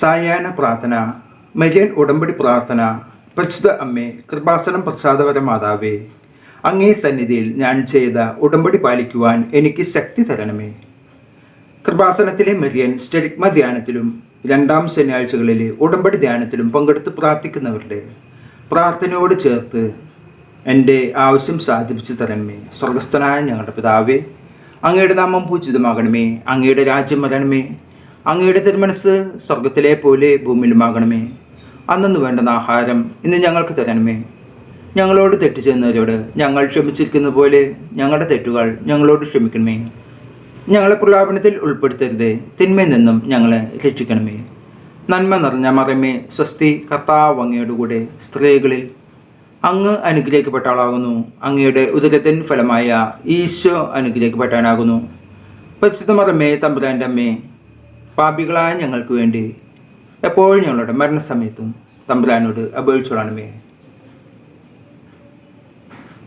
സായാഹ്ന പ്രാർത്ഥന മരിയൻ ഉടമ്പടി പ്രാർത്ഥന പരിശുദ്ധ അമ്മേ കൃപാസനം പ്രസാദവര മാതാവേ അങ്ങേ സന്നിധിയിൽ ഞാൻ ചെയ്ത ഉടമ്പടി പാലിക്കുവാൻ എനിക്ക് ശക്തി തരണമേ. കൃപാസനത്തിലെ മരിയൻ സ്റ്റെരിക്മ ധ്യാനത്തിലും രണ്ടാം ശനിയാഴ്ചകളിലെ ഉടമ്പടി ധ്യാനത്തിലും പങ്കെടുത്ത് പ്രാർത്ഥിക്കുന്നവരുടെ പ്രാർത്ഥനയോട് ചേർത്ത് എന്റെ ആവശ്യം സാധിപ്പിച്ചു തരണമേ. സ്വർഗസ്ഥനായ ഞങ്ങളുടെ പിതാവേ അങ്ങയുടെ നാമം പൂജിതമാകണമേ അങ്ങയുടെ രാജ്യം വരണമേ. അങ്ങയുടെ തിരുമനസ് സ്വർഗത്തിലെ പോലെ ഭൂമിയിലുമാകണമേ അന്നു വേണ്ടുന്ന ആഹാരം ഇന്ന് ഞങ്ങൾക്ക് തരണമേ. ഞങ്ങളോട് തെറ്റ് ചെയ്യുന്നവരോട് ഞങ്ങൾ ക്ഷമിച്ചിരിക്കുന്ന പോലെ ഞങ്ങളുടെ തെറ്റുകൾ ഞങ്ങളോട് ക്ഷമിക്കണമേ. ഞങ്ങളെ പ്രലാപനത്തിൽ ഉൾപ്പെടുത്തരുത് തിന്മയിൽ നിന്നും ഞങ്ങളെ രക്ഷിക്കണമേ. നന്മ നിറഞ്ഞ മറമേ സ്വസ്തി കർത്താവ് അങ്ങയുടെ കൂടെ സ്ത്രീകളിൽ അങ്ങ് അനുഗ്രഹിക്കപ്പെട്ട ആളാകുന്നു അങ്ങയുടെ ഉദരത്തിൻ ഫലമായ ഈശോ അനുഗ്രഹിക്കപ്പെട്ടവനാകുന്നു പരിശുദ്ധ മറമേ തമ്പുരാന്റെ അമ്മേ പാപികളായ ഞങ്ങൾക്ക് വേണ്ടി എപ്പോഴും ഞങ്ങളുടെ മരണസമയത്തും തമ്പുരാനോട് അപേക്ഷിച്ചോളണമേ.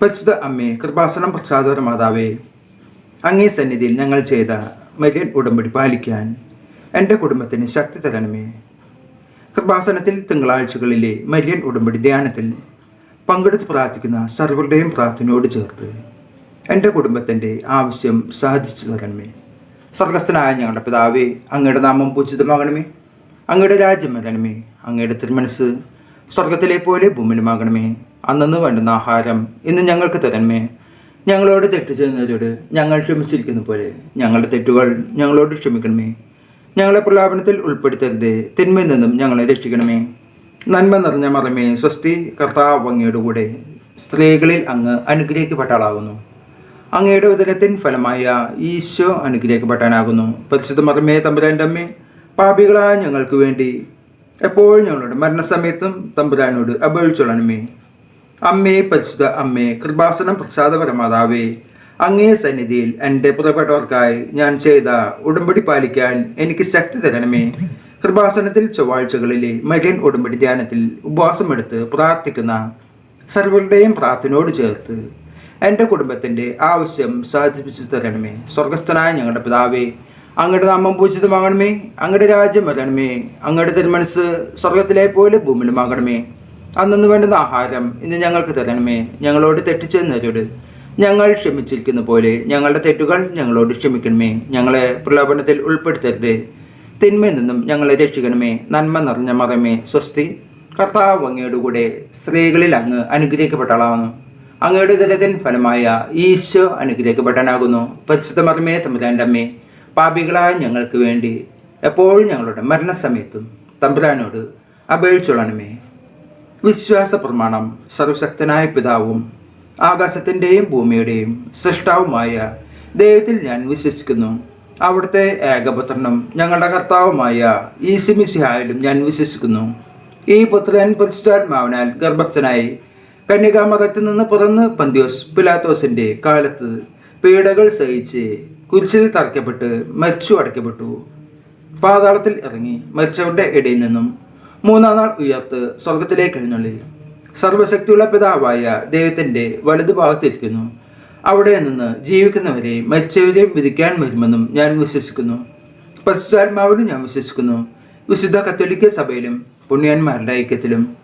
പരിശുദ്ധ അമ്മേ കൃപാസനം പ്രസാദപര മാതാവേ അങ്ങേ സന്നിധിയിൽ ഞങ്ങൾ ചെയ്ത മരിയൻ ഉടമ്പടി പാലിക്കാൻ എന്റെ കുടുംബത്തിന് ശക്തി തരണമേ. കൃപാസനത്തിൽ തിങ്കളാഴ്ചകളിലെ മരിയൻ ഉടമ്പടി ധ്യാനത്തിൽ പങ്കെടുത്ത് പ്രാർത്ഥിക്കുന്ന സർവരുടെയും പ്രാർത്ഥനയോട് ചേർത്ത് എന്റെ കുടുംബത്തിന്റെ ആവശ്യം സാധിച്ചു തരണമേ. സ്വർഗസ്ഥനായ ഞങ്ങളുടെ പിതാവേ അങ്ങയുടെ നാമം പൂജിതമാകണമേ. അങ്ങയുടെ രാജ്യം വരണമേ അങ്ങയുടെ തിരുമനസ് സ്വർഗത്തിലെ പോലെ ഭൂമിയിലുമാകണമേ. അന്നു വേണ്ടുന്ന ആഹാരം ഇന്ന് ഞങ്ങൾക്ക് തരണമേ. ഞങ്ങളോട് തെറ്റ് ചെയ്യുന്നവരോട് ഞങ്ങൾ ക്ഷമിച്ചിരിക്കുന്ന പോലെ ഞങ്ങളുടെ തെറ്റുകൾ ഞങ്ങളോട് ക്ഷമിക്കണമേ. ഞങ്ങളെ പ്രലാപനത്തിൽ ഉൾപ്പെടുത്തരുത് തിന്മയിൽ നിന്നും ഞങ്ങളെ രക്ഷിക്കണമേ. നന്മ നിറഞ്ഞ മറമേ സ്വസ്തി കർത്താവ് അങ്ങയുടെ കൂടെ സ്ത്രീകളിൽ അങ്ങ് അനുഗ്രഹിക്കപ്പെട്ട ആളാകുന്നു. അങ്ങയുടെ ഉദരത്തിൻ ഫലമായ ഈശോ അനുഗ്രഹിക്കപ്പെട്ടാനാകുന്നു. പരിശുദ്ധ മറമേ തമ്പുരാന്റെ അമ്മേ പാപികളായ ഞങ്ങൾക്ക് വേണ്ടി എപ്പോഴും ഞങ്ങളുടെ മരണസമയത്തും തമ്പുരാനോട് അപേക്ഷിച്ചോളണമേ. അമ്മേ പരിശുദ്ധ അമ്മേ കൃപാസനം പ്രസാദപരമാതാവേ അങ്ങേ സന്നിധിയിൽ എന്റെ പുറപ്പെട്ടവർക്കായി ഞാൻ ചെയ്ത ഉടമ്പടി പാലിക്കാൻ എനിക്ക് ശക്തി തരണമേ. കൃപാസനത്തിൽ ചൊവ്വാഴ്ചകളിലെ മകൻ ഉടമ്പടി ധ്യാനത്തിൽ ഉപവാസമെടുത്ത് പ്രാർത്ഥിക്കുന്ന സർവരുടെയും പ്രാർത്ഥനയോട് ചേർത്ത് എന്റെ കുടുംബത്തിന്റെ ആവശ്യം സാധിപ്പിച്ചു തരണമേ. സ്വർഗസ്ഥനായ ഞങ്ങളുടെ പിതാവേ അങ്ങയുടെ നാമം പൂജിതമാകണമേ. അങ്ങയുടെ രാജ്യം വരണമേ. അങ്ങയുടെ തിരുമനസ് സ്വർഗത്തിലെ പോലെ ഭൂമിയിലുമാകണമേ അന്നു വേണ്ടുന്ന ആഹാരം ഇന്ന് ഞങ്ങൾക്ക് തരണമേ. ഞങ്ങളോട് തെറ്റിച്ചെന്നവരോട് ഞങ്ങൾ ക്ഷമിച്ചിരിക്കുന്ന പോലെ ഞങ്ങളുടെ തെറ്റുകൾ ഞങ്ങളോട് ക്ഷമിക്കണമേ. ഞങ്ങളെ പ്രലോഭനത്തിൽ ഉൾപ്പെടുത്തരുത്. തിന്മയിൽ നിന്നും ഞങ്ങളെ രക്ഷിക്കണമേ. നന്മ നിറഞ്ഞ മറമേ സ്വസ്തി കർത്താവ് അങ്ങയുടെ കൂടെ സ്ത്രീകളിൽ അങ്ങ് അനുഗ്രഹിക്കപ്പെട്ടളാകുന്നു അങ്ങയുടെ ഉദരത്തിൻ ഫലമായ ഈശോ അനുഗ്രഹിക്കപ്പെട്ടനാകുന്നു പരിശുദ്ധ മറമേ തമ്പുരാന്റെ അമ്മേ പാപികളായ ഞങ്ങൾക്ക് വേണ്ടി എപ്പോഴും ഞങ്ങളുടെ മരണസമയത്തും തമ്പുരാനോട് അപേക്ഷിച്ചോളണമേ. വിശ്വാസ പ്രമാണം സർവശക്തനായ പിതാവും ആകാശത്തിന്റെയും ഭൂമിയുടെയും സൃഷ്ടാവുമായ ദൈവത്തിൽ ഞാൻ വിശ്വസിക്കുന്നു. അവിടുത്തെ ഏകപുത്രനും ഞങ്ങളുടെ കർത്താവുമായ ഈസിമിസിഹായാലും ഞാൻ വിശ്വസിക്കുന്നു. ഈ പുത്രൻ പരിശുദ്ധാത്മാവിനാൽ ഗർഭസ്ഥനായി കന്യകാമറത്തിൽ നിന്ന് പുറന്ന് പന്തിയോസ് പിലാത്തോസിന്റെ കാലത്ത് പീഡകൾ സഹിച്ച് കുരിശിൽ തറയ്ക്കപ്പെട്ട് മരിച്ചു അടയ്ക്കപ്പെട്ടു. പാതാളത്തിൽ ഇറങ്ങി മരിച്ചവരുടെ ഇടയിൽ നിന്നും മൂന്നാം നാൾ ഉയർത്ത് സ്വർഗത്തിലേക്ക് എഴുന്നള്ളി. സർവശക്തിയുള്ള പിതാവായ ദൈവത്തിന്റെ വലതുഭാഗത്തിരിക്കുന്നു അവിടെ നിന്ന് ജീവിക്കുന്നവരെ മരിച്ചവരെയും വിധിക്കാൻ വരുമെന്നും ഞാൻ വിശ്വസിക്കുന്നു. പരിശുദ്ധാത്മാവിലും ഞാൻ വിശ്വസിക്കുന്നു. വിശുദ്ധ കത്തോലിക്ക സഭയിലും പുണ്യന്മാരുടെ ഐക്യത്തിലും